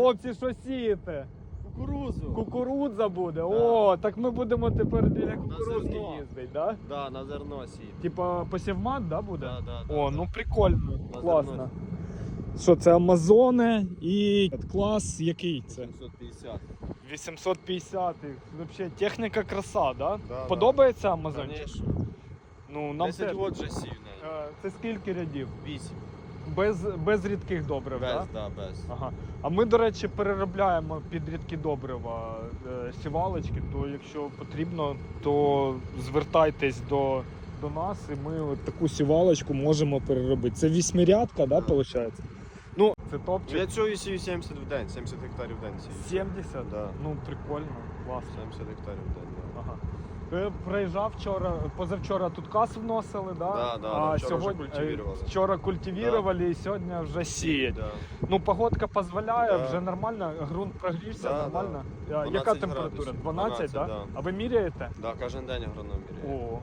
Хлопці, що сієте? Кукурузу. Кукурудза буде. О, так ми будемо тепер біля кукурудзки зерно. їздити, да? Да, на зерно сіє. Типа посівмат, да, буде? Да, да, да, О, да. ну прикольно, На класно. зерно. Що це Амазони і клас який це? 750. 850. Взагалі техніка краса, да? Да, Подобається Амазончик? Конечно. Ну, нам 10 теж. год вже сів. Е, Це скільки рядів? 8. Без, без рідких добрив, Без, так? да, без. Ага. А ми, до речі, переробляємо під рідкі добрива е, сівалочки, то якщо потрібно, то звертайтесь до, до нас і ми от таку сівалочку можемо переробити. Це вісьмирядка, да, виходить? Ну, це топчик. Я цього сію 70 в день, 70 гектарів в день сію. 70? Да. Ну, прикольно, класно. 70 гектарів в день, да. Ага. Е, Приїжджав вчора, позавчора тут касу вносили, да? Да, да, а вчора вже сьогодні, е, культивірували. Вчора культивірували і сьогодні вже сіють. Да. Ну, погодка дозволяє, Да. вже нормально, ґрунт прогрівся, Да, нормально. 12 Яка температура? градусів. 12, 12, да? да. А ви міряєте? Да, кожен день агроном міряє. О,